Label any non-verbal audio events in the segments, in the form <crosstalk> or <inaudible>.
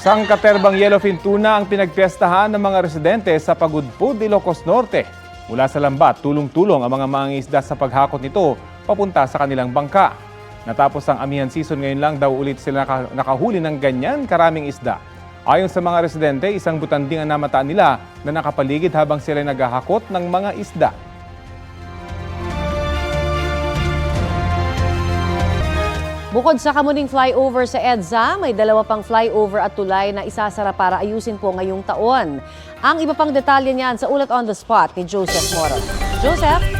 Sangkaterbang yellowfin tuna ang pinagpiestahan ng mga residente sa Pagudpud, Ilocos Norte. Mula sa lambat, tulong-tulong ang mga mangingisda sa paghakot nito papunta sa kanilang bangka. Natapos ang amihan season ngayon lang daw ulit sila naka- nakahuli ng ganyan karaming isda. Ayon sa mga residente, isang butanding ang namataan nila na nakapaligid habang sila naghahakot ng mga isda. Bukod sa kamuning flyover sa EDSA, may dalawa pang flyover at tulay na isasara para ayusin po ngayong taon. Ang iba pang detalye niyan sa ulat on the spot ni Joseph Moro. Joseph?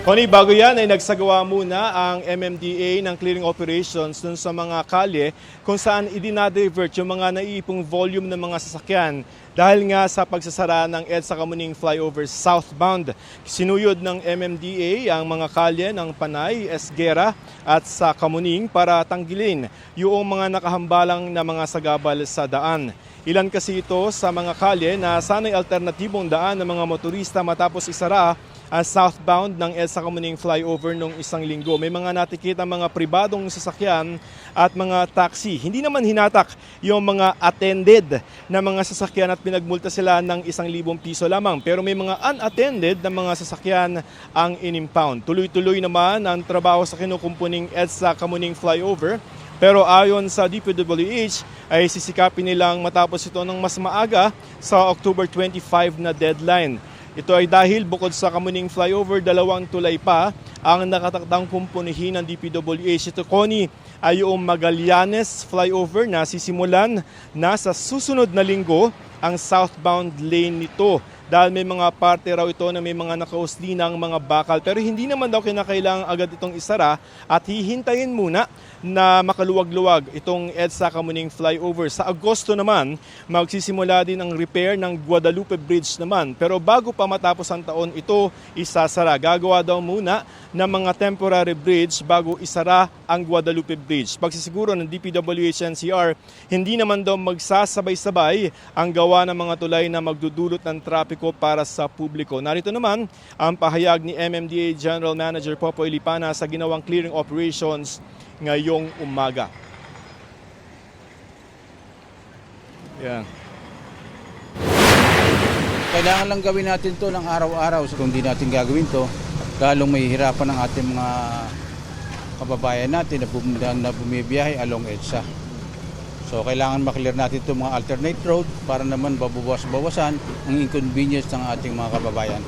Connie, bago yan ay nagsagawa muna ang MMDA ng clearing operations dun sa mga kalye kung saan idinadivert yung mga naiipong volume ng mga sasakyan dahil nga sa pagsasara ng EDSA Kamuning Flyover southbound. Sinuyod ng MMDA ang mga kalye ng Panay, Esguera at sa Kamuning para tanggilin yung mga nakahambalang na mga sagabal sa daan. Ilan kasi ito sa mga kalye na sanay alternatibong daan ng mga motorista matapos isara ang southbound ng EDSA Kamuning flyover nung isang linggo. May mga natikita mga pribadong sasakyan at mga taxi. Hindi naman hinatak yung mga attended na mga sasakyan at pinagmulta sila ng isang libong piso lamang. Pero may mga unattended na mga sasakyan ang inimpound. Tuloy-tuloy naman ang trabaho sa kinukumpuning EDSA Kamuning flyover pero ayon sa DPWH ay sisikapin nilang matapos ito ng mas maaga sa October 25 na deadline. Ito ay dahil bukod sa Kamuning Flyover, dalawang tulay pa ang nakatakdang kumpunihin ng DPWH. Ito, Connie, ay yung Magallanes Flyover na sisimulan na sa susunod na linggo ang southbound lane nito dahil may mga parte raw ito na may mga nakausli ng mga bakal pero hindi naman daw kinakailangan agad itong isara at hihintayin muna na makaluwag-luwag itong EDSA Kamuning flyover. Sa Agosto naman, magsisimula din ang repair ng Guadalupe Bridge naman. Pero bago pa matapos ang taon, ito isasara. Gagawa daw muna ng mga temporary bridge bago isara ang Guadalupe Bridge. Pagsisiguro ng DPWH NCR, hindi naman daw magsasabay-sabay ang gawa ng mga tulay na magdudulot ng trapiko para sa publiko. Narito naman ang pahayag ni MMDA General Manager Popoy Lipana sa ginawang clearing operations ngayong umaga. Yan. Kailangan lang gawin natin to ng araw-araw. So, kung di natin gagawin to, lalong mahihirapan ang ating mga kababayan natin na bumibiyahe along EDSA. So kailangan maklear natin itong mga alternate road para naman babawas-bawasan ang inconvenience ng ating mga kababayan.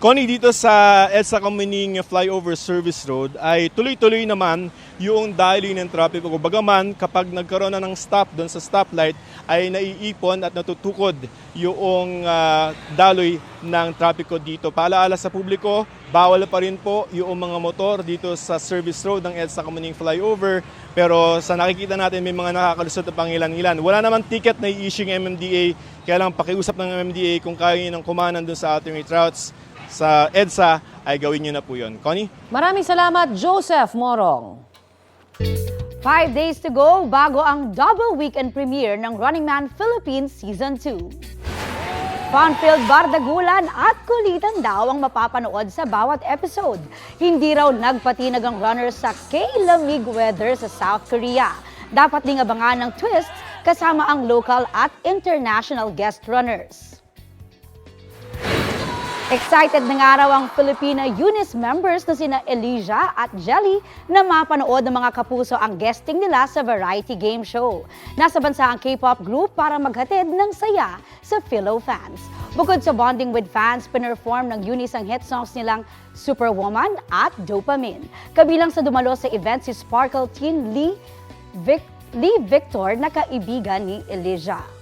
Connie, dito sa EDSA Kamuning Flyover Service Road ay tuloy-tuloy naman yung daloy ng trapiko. Bagaman kapag nagkaroon na ng stop doon sa stoplight ay naiipon at natutukod yung ah, daloy ng trapiko dito. Paalaala sa publiko, bawal pa rin po yung mga motor dito sa service road ng EDSA Kamuning Flyover. Pero sa nakikita natin may mga nakakalusot na pangilan-ilan. Wala naman ticket na i-issue ng MMDA. Kaya lang pakiusap ng MMDA kung kaya nyo ng kumanan doon sa alternate routes sa EDSA ay gawin nyo na po yun. Connie? Maraming salamat, Joseph Morong. Five days to go bago ang double weekend premiere ng Running Man Philippines Season 2. Fun-filled bardagulan at kulitan daw ang mapapanood sa bawat episode. Hindi raw nagpatinag ang runners sa K-lamig weather sa South Korea. Dapat ding abangan ng twists kasama ang local at international guest runners. Excited na nga raw ang Filipina Eunice members na sina Elijah at Jelly na mapanood ng mga kapuso ang guesting nila sa variety game show. Nasa bansa ang K-pop group para maghatid ng saya sa Philo fans. Bukod sa bonding with fans, pinerform ng Eunice ang hit songs nilang Superwoman at Dopamine. Kabilang sa dumalo sa event si Sparkle Teen Lee, Vic, Lee Victor na kaibigan ni Elijah.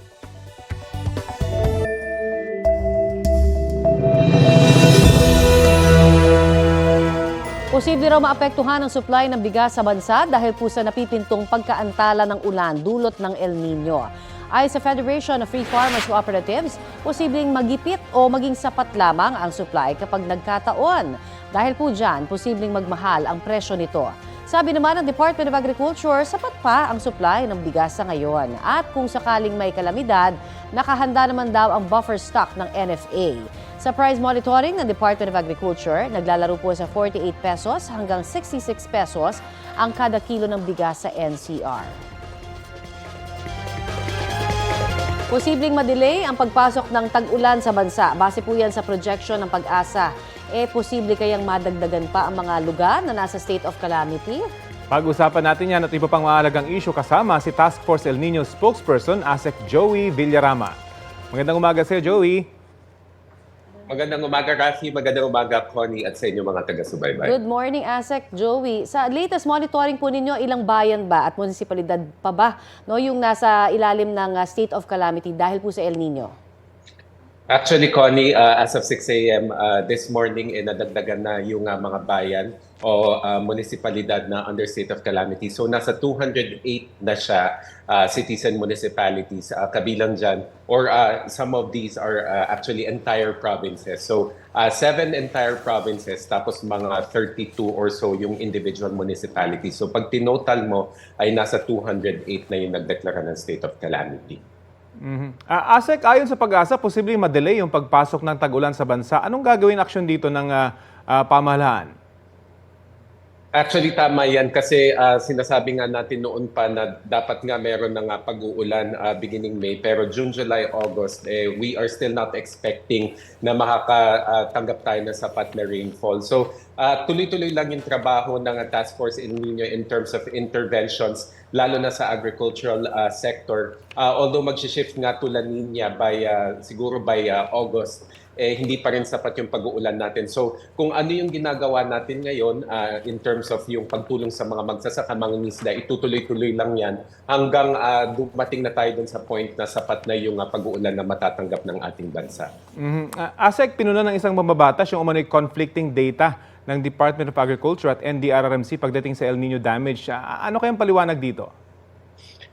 Posible raw maapektuhan ang supply ng bigas sa bansa dahil po sa napipintong pagkaantala ng ulan dulot ng El Nino. Ayon sa Federation of Free Farmers Cooperatives, posibleng magipit o maging sapat lamang ang supply kapag nagkataon. Dahil po dyan, posibleng magmahal ang presyo nito. Sabi naman ng Department of Agriculture, sapat pa ang supply ng bigas sa ngayon. At kung sakaling may kalamidad, nakahanda naman daw ang buffer stock ng NFA. Sa price monitoring ng Department of Agriculture, naglalaro po sa 48 pesos hanggang 66 pesos ang kada kilo ng bigas sa NCR. Posibleng madelay ang pagpasok ng tag-ulan sa bansa. Base po yan sa projection ng pag-asa. Eh, posible kayang madagdagan pa ang mga lugar na nasa state of calamity? Pag-usapan natin yan at iba pang mahalagang issue kasama si Task Force El Nino spokesperson ASEC Joey Villarama. Magandang umaga sa'yo, Joey. Magandang umaga, Rafi. Magandang umaga, Connie, at sa inyo mga taga-subaybay. Good morning, ASEC Joey. Sa latest monitoring po ninyo, ilang bayan ba at munisipalidad pa ba no, yung nasa ilalim ng uh, state of calamity dahil po sa El Nino? Actually, Connie, uh, as of 6 a.m. uh, this morning, eh, nadagdagan na yung uh, mga bayan o uh, munisipalidad na under state of calamity. So nasa 208 na siya, uh, cities and municipalities, uh, kabilang dyan. Or uh, some of these are uh, actually entire provinces. So uh, seven entire provinces, tapos mga 32 or so yung individual municipalities. So pag tinotal mo, ay nasa 208 na yung nagdeklara ng state of calamity. Mhm. Ah, ASEC, ayon sa pag-asa, posibleng madelay yung pagpasok ng tag-ulan sa bansa. Anong gagawin aksyon dito ng ah, ah, pamahalaan? Actually, tama yan kasi ah, sinasabi nga natin noon pa na dapat nga meron ng nga pag-uulan ah, beginning May. Pero June, July, August, eh, we are still not expecting na makakatanggap tayo ng sapat na rainfall. So, ah, tuloy-tuloy lang yung trabaho ng Task Force in Nino in terms of interventions, lalo na sa agricultural ah, sector. Ah, although mag-shift nga to La Nina by, ah, siguro by ah, August, eh, hindi pa rin sapat yung pag-uulan natin. So kung ano yung ginagawa natin ngayon ah, in terms of yung pagtulong sa mga magsasaka, mga isda, itutuloy-tuloy lang yan hanggang ah, dumating na tayo dun sa point na sapat na yung ah, pag-uulan na matatanggap ng ating bansa. Mhm. Ah, ASEC, pinuna ng isang mambabatas yung umano'y conflicting data ng Department of Agriculture at NDRRMC pagdating sa El Nino damage. Ah, ano kayang paliwanag dito?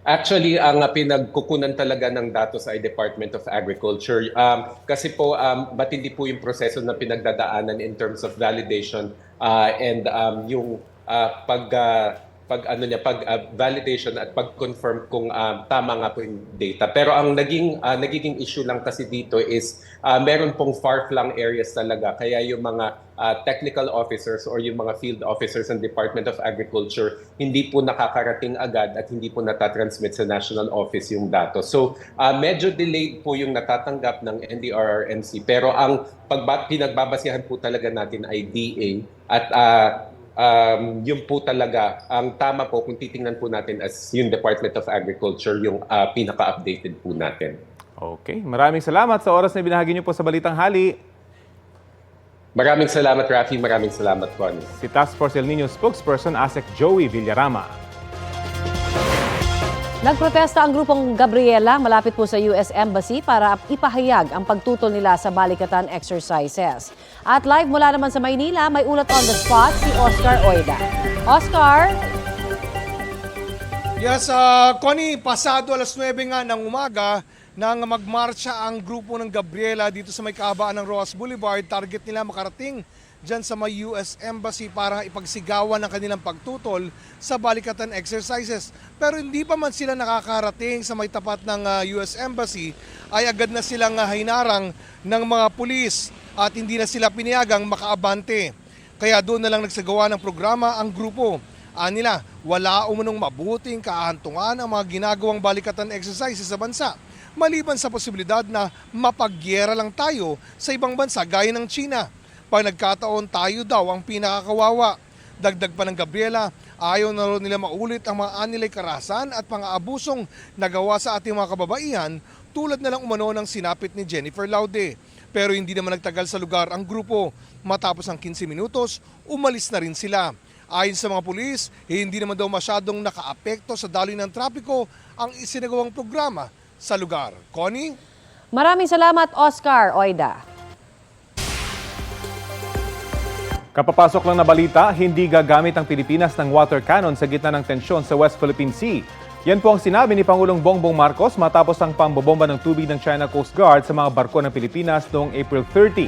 Actually, ang pinagkukunan talaga ng datos ay Department of Agriculture. Um, kasi po, um, matindi po yung proseso na pinagdadaanan in terms of validation uh, and um, yung uh, pag uh, pag ano niya pag uh, validation at pag-confirm kung uh, tama nga po yung data. Pero ang naging uh, nagiging issue lang kasi dito is uh, meron pong far-flung areas talaga kaya yung mga uh, technical officers or yung mga field officers ng Department of Agriculture hindi po nakakarating agad at hindi po natatransmit sa national office yung datos. So uh, medyo delayed po yung natatanggap ng NDRRMC pero ang pagba- pinagbabasihan po talaga natin ay DA at uh, um, yun po talaga, ang tama po kung titingnan po natin as yung Department of Agriculture, yung uh, pinaka-updated po natin. Okay, maraming salamat sa oras na binahagi niyo po sa Balitang Hali. Maraming salamat, Rafi. Maraming salamat, Connie. Si Task Force El Nino spokesperson ASEC Joey Villarama. Nagprotesta ang grupong Gabriela malapit po sa US Embassy para ipahayag ang pagtutol nila sa balikatan exercises. At live mula naman sa Maynila, may ulat on the spot si Oscar Oida. Oscar, Yes, uh, Connie, pasado alas 9 nga ng umaga nang magmarcha ang grupo ng Gabriela dito sa may kahabaan ng Roas Boulevard. Target nila makarating dyan sa may US Embassy para ipagsigawan ng kanilang pagtutol sa balikatan exercises. Pero hindi pa man sila nakakarating sa may tapat ng uh, US Embassy ay agad na silang uh, hinarang ng mga pulis at hindi na sila piniyagang makaabante. Kaya doon na lang nagsagawa ng programa ang grupo. Anila, wala umunong mabuting kahantungan ang mga ginagawang balikatan exercises sa bansa. Maliban sa posibilidad na mapagyera lang tayo sa ibang bansa gaya ng China. Pag nagkataon tayo daw ang pinakakawawa. Dagdag pa ng Gabriela, ayaw na rin nila maulit ang mga anilay karasan at pang-aabusong nagawa sa ating mga kababaihan tulad na lang umano ng sinapit ni Jennifer Laude. Pero hindi naman nagtagal sa lugar ang grupo. Matapos ang 15 minutos, umalis na rin sila. Ayon sa mga pulis, hindi naman daw masyadong nakaapekto sa daloy ng trapiko ang isinagawang programa sa lugar. Connie? maraming salamat Oscar Oida. Kapapasok lang na balita, hindi gagamit ang Pilipinas ng water cannon sa gitna ng tensyon sa West Philippine Sea. Yan po ang sinabi ni Pangulong Bongbong Marcos matapos ang pambobomba ng tubig ng China Coast Guard sa mga barko ng Pilipinas noong April 30.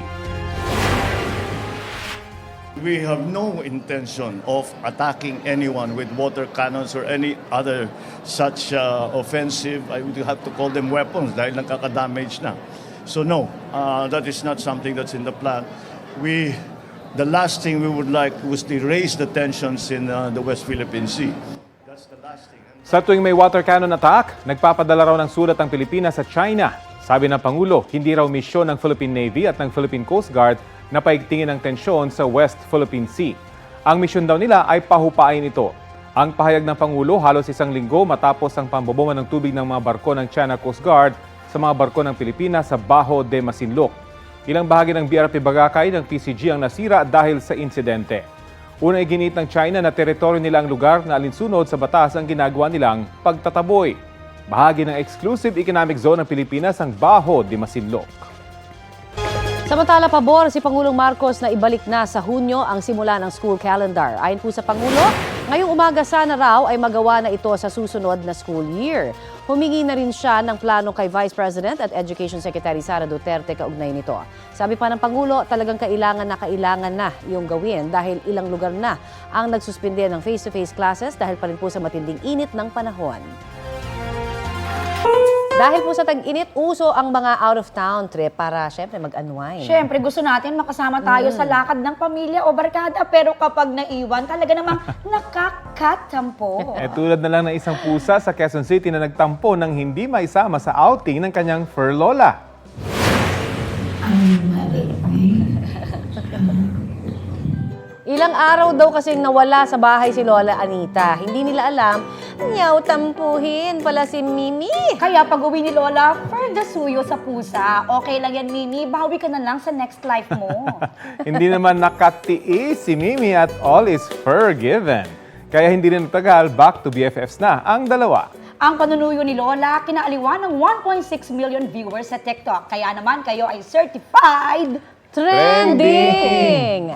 We have no intention of attacking anyone with water cannons or any other such uh, offensive, I would have to call them weapons dahil nakaka-damage na. So no, uh, that is not something that's in the plan. We, the last thing we would like was to raise the tensions in uh, the West Philippine Sea. That's the last thing. Sa tuwing may water cannon attack, nagpapadala raw ng sulat ang Pilipinas sa China. Sabi ng Pangulo, hindi raw misyon ng Philippine Navy at ng Philippine Coast Guard na paigtingin ang tensyon sa West Philippine Sea. Ang misyon daw nila ay pahupain ito. Ang pahayag ng Pangulo halos isang linggo matapos ang pamboboma ng tubig ng mga barko ng China Coast Guard sa mga barko ng Pilipinas sa Baho de Masinloc. Ilang bahagi ng BRP Bagakay ng PCG ang nasira dahil sa insidente. Una iginit ng China na teritoryo nila ang lugar na alinsunod sa batas ang ginagawa nilang pagtataboy. Bahagi ng exclusive economic zone ng Pilipinas ang Baho de Masinloc. Samantala, pabor si Pangulong Marcos na ibalik na sa Hunyo ang simula ng school calendar. Ayon po sa Pangulo, ngayong umaga sana raw ay magawa na ito sa susunod na school year. Humingi na rin siya ng plano kay Vice President at Education Secretary Sara Duterte kaugnay nito. Sabi pa ng Pangulo, talagang kailangan na kailangan na yung gawin dahil ilang lugar na ang nagsuspinde ng face-to-face classes dahil pa rin po sa matinding init ng panahon. Dahil po sa tag-init, uso ang mga out-of-town trip para syempre mag-unwind. Siyempre, gusto natin makasama tayo sa lakad ng pamilya o barkada. Pero kapag naiwan, talaga namang <laughs> nakakatampo. <laughs> Eh tulad na lang ng isang pusa sa Quezon City na nagtampo nang hindi maisama sa outing ng kanyang fur lola. Ilang araw daw kasing nawala sa bahay si Lola Anita. Hindi nila alam, nyaw tampuhin pala si Mimi. Kaya pag uwi ni Lola, for the suyo sa pusa. Okay lang yan, Mimi. Bawi ka na lang sa next life mo. <laughs> hindi naman nakatiis si Mimi at all is forgiven. Kaya hindi rin nagtagal, back to BFFs na ang dalawa. Ang panunuyo ni Lola, kinaaliwan ng 1.6 million viewers sa TikTok. Kaya naman kayo ay certified Trending!